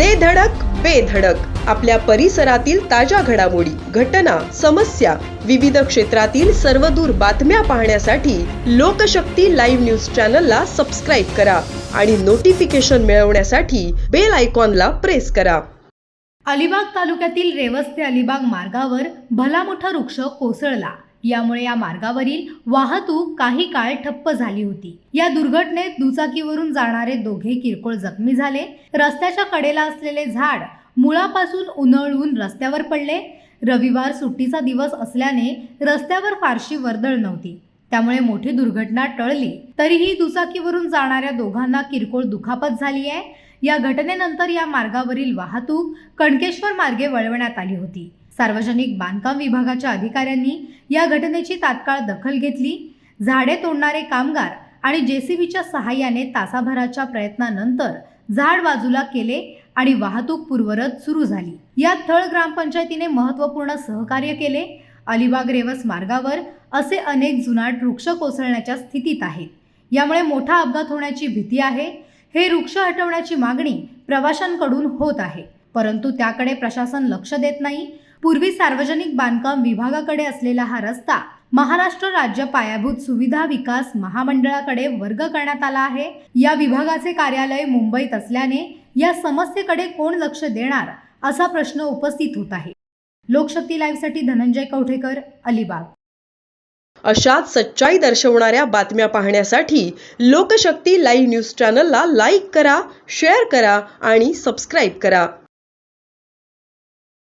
दे धडक बेधडक आपल्या परिसरातील ताज्या घडामोडी घटना समस्या विविध क्षेत्रातील सर्वदूर बातम्या पाहण्यासाठी लोकशक्ती लाईव्ह न्यूज चॅनलला सबस्क्राईब करा आणि नोटिफिकेशन मिळवण्यासाठी बेल आयकॉनला प्रेस करा. अलिबाग तालुक्यातील रेवस ते अलिबाग मार्गावर भला मोठा वृक्ष कोसळला. यामुळे या मार्गावरील वाहतूक काही काळ ठप्प झाली होती. या दुर्घटनेत दुचाकीवरून जाणारे दोघे किरकोळ जखमी झाले. रस्त्याच्या कडेला असलेले झाड मुळापासून उन्हळून रस्त्यावर पडले. रविवार सुट्टीचा दिवस असल्याने रस्त्यावर फारशी वर्दळ नव्हती. त्यामुळे मोठी दुर्घटना टळली. तरीही दुचाकीवरून जाणाऱ्या दोघांना किरकोळ दुखापत झाली आहे. या घटनेनंतर या मार्गावरील वाहतूक कणकेश्वर मार्गे वळवण्यात आली होती. सार्वजनिक बांधकाम विभागाच्या अधिकाऱ्यांनी या घटनेची तात्काळ दखल घेतली. झाडे तोडणारे कामगार आणि जेसीबीच्या सहाय्याने तासाभराच्या प्रयत्नानंतर झाड बाजूला केले आणि वाहतूक पूर्वरत सुरू झाली. यात थळ ग्रामपंचायतीने महत्त्वपूर्ण सहकार्य केले. अलिबाग रेवस मार्गावर असे अनेक जुनाट वृक्ष कोसळण्याच्या स्थितीत आहेत. यामुळे मोठा अपघात होण्याची भीती आहे. हे वृक्ष हटवण्याची मागणी प्रवाशांकडून होत आहे. परंतु त्याकडे प्रशासन लक्ष देत नाही. पूर्वी सार्वजनिक बांधकाम विभागाकडे असलेला हा रस्ता महाराष्ट्र राज्य पायाभूत सुविधा विकास महामंडळाकडे वर्ग करण्यात आला आहे. या विभागाचे कार्यालय मुंबईत असल्याने या समस्येकडे कोण लक्ष देणार असा प्रश्न उपस्थित होत आहे. लोकशक्ती लाईव्हसाठी धनंजय कवठेकर अलिबाग. अशाच सच्चाई दर्शवणाऱ्या बातम्या पाहण्यासाठी लोकशक्ती लाईव्ह न्यूज चॅनलला लाईक करा शेअर करा आणि सबस्क्राईब करा.